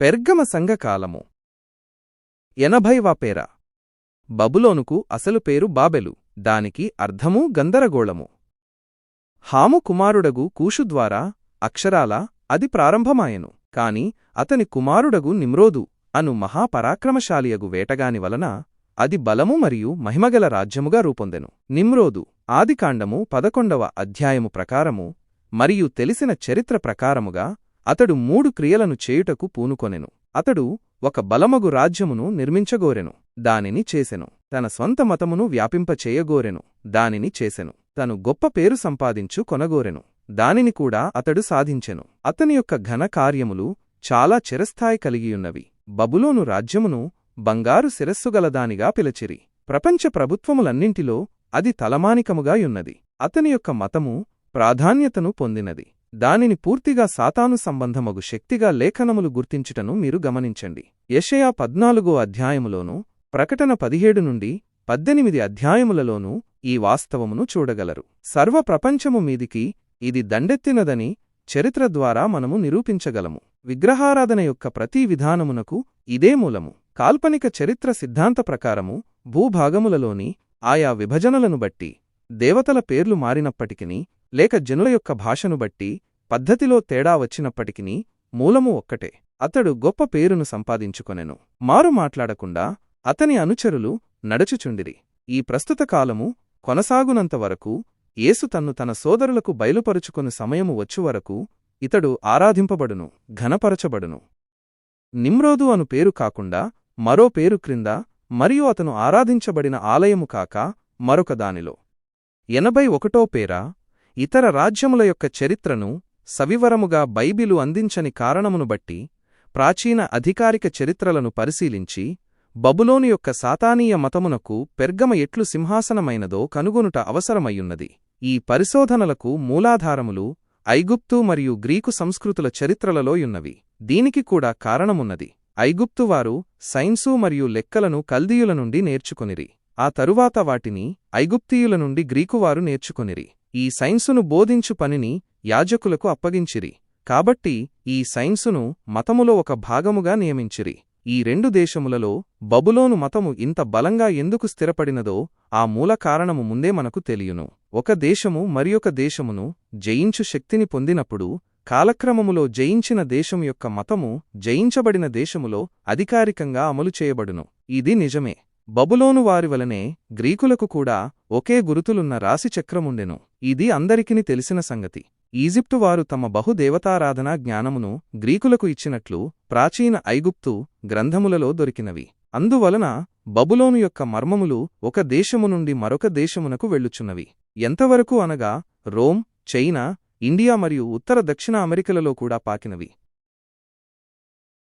పెర్గమ సంఘకాలము ఎనభైవ పేర. బబులోనుకు అసలు పేరు బాబెలు దానికి అర్ధమూ గందరగోళము. హాము కుమారుడగు కూషు ద్వారా అక్షరాల అది ప్రారంభమాయెను కాని అతని కుమారుడగు నిమ్రోదు అను మహాపరాక్రమశాలియగు వేటగాని వలన అది బలము మరియు మహిమగల రాజ్యముగా రూపొందెను. నిమ్రోదు ఆదికాండము పదకొండవ అధ్యాయము ప్రకారము మరియు తెలిసిన చరిత్ర ప్రకారముగా అతడు మూడు క్రియలను చేయుటకు పూనుకొనెను. అతడు ఒక బలమగు రాజ్యమును నిర్మించగోరెను దానిని చేసెను. తన స్వంత మతమును వ్యాపింపచేయగోరెను దానిని చేసెను. తను గొప్ప పేరు సంపాదించు కొనగోరెను దానిని కూడా అతడు సాధించెను. అతని యొక్క ఘన కార్యములు చాలా చిరస్థాయి కలిగియున్నవి. బబులోను రాజ్యమును బంగారు శిరస్సుగలదానిగా పిలచిరి. ప్రపంచ ప్రభుత్వములన్నింటిలో అది తలమానికముగా యున్నది అతని యొక్క మతము ప్రాధాన్యతను పొందినది. దానిని పూర్తిగా సాతాను సంబంధమగు శక్తిగా లేఖనములు గుర్తించుటను మీరు గమనించండి. యషయా పద్నాలుగో అధ్యాయములోనూ ప్రకటన పదిహేడు నుండి పద్దెనిమిది అధ్యాయములలోనూ ఈ వాస్తవమును చూడగలరు. సర్వ ప్రపంచము మీదికి ఇది దండెత్తినదని చరిత్ర ద్వారా మనము నిరూపించగలము. విగ్రహారాధన యొక్క ప్రతి విధానమునకు ఇదే మూలము. కాల్పనిక చరిత్ర సిద్ధాంత ప్రకారము భూభాగములలోని ఆయా విభజనలను బట్టి దేవతల పేర్లు మారినప్పటికినీ లేక జనుల యొక్క భాషను బట్టి పద్ధతిలో తేడా వచ్చినప్పటికినీ మూలము ఒక్కటే. అతడు గొప్ప పేరును సంపాదించుకొనెను. మారు మాట్లాడకుండా అతని అనుచరులు నడుచుచుండిరి. ఈ ప్రస్తుత కాలము కొనసాగునంతవరకు యేసు తన్ను తన సోదరులకు బయలుపరుచుకుని సమయము వచ్చువరకు ఇతడు ఆరాధింపబడును ఘనపరచబడును. నిమ్రోదు అను పేరు కాకుండా మరో పేరు క్రింద మరియు అతను ఆరాధించబడిన ఆలయము కాక మరొక దానిలో. ఎనభై ఒకటో పేర ఇతర రాజ్యముల యొక్క చరిత్రను సవివరముగా బైబిలు అందించని కారణమును బట్టి ప్రాచీన అధికారిక చరిత్రలను పరిశీలించి బబులోని యొక్క సాతానీయ మతమునకు పెర్గమ ఎట్లు సింహాసనమైనదో కనుగొనుట అవసరమయ్యున్నది. ఈ పరిశోధనలకు మూలాధారములు ఐగుప్తు మరియు గ్రీకు సంస్కృతుల చరిత్రలలోయున్నవి. దీనికి కూడా కారణమున్నది. ఐగుప్తువారు సైన్సు మరియు లెక్కలను కల్దీయుల నుండి నేర్చుకొనిరి. ఆ తరువాత వాటిని ఐగుప్తీయుల నుండి గ్రీకువారు నేర్చుకొనిరి. ఈ సైన్సును బోధించు పనిని యాజకులకు అప్పగించిరి. కాబట్టి ఈ సైన్సును మతములో ఒక భాగముగా నియమించిరి. ఈ రెండు దేశములలో బబులోను మతము ఇంత బలంగా ఎందుకు స్థిరపడినదో ఆ మూల కారణము ముందే మనకు తెలియును. ఒక దేశము మరియొక దేశమును జయించు శక్తిని పొందినప్పుడు కాలక్రమములో జయించిన దేశము యొక్క మతము జయించబడిన దేశములో అధికారికంగా అమలు చేయబడును. ఇది నిజమే. బబులోను వారి వలనే గ్రీకులకు కూడా ఒకే గురుతులున్న రాశిచక్రముండెను. ఇది అందరికిని తెలిసిన సంగతి. ఈజిప్టు వారు తమ బహుదేవతారాధనా జ్ఞానమును గ్రీకులకు ఇచ్చినట్లు ప్రాచీన ఐగుప్తు గ్రంథములలో దొరికినవి. అందువలన బబులోను యొక్క మర్మములు ఒక దేశము నుండి మరొక దేశమునకు వెళ్ళుచున్నవి. ఎంతవరకు అనగా రోమ్ చైనా ఇండియా మరియు ఉత్తర దక్షిణ అమెరికలలో కూడా పాకినవి.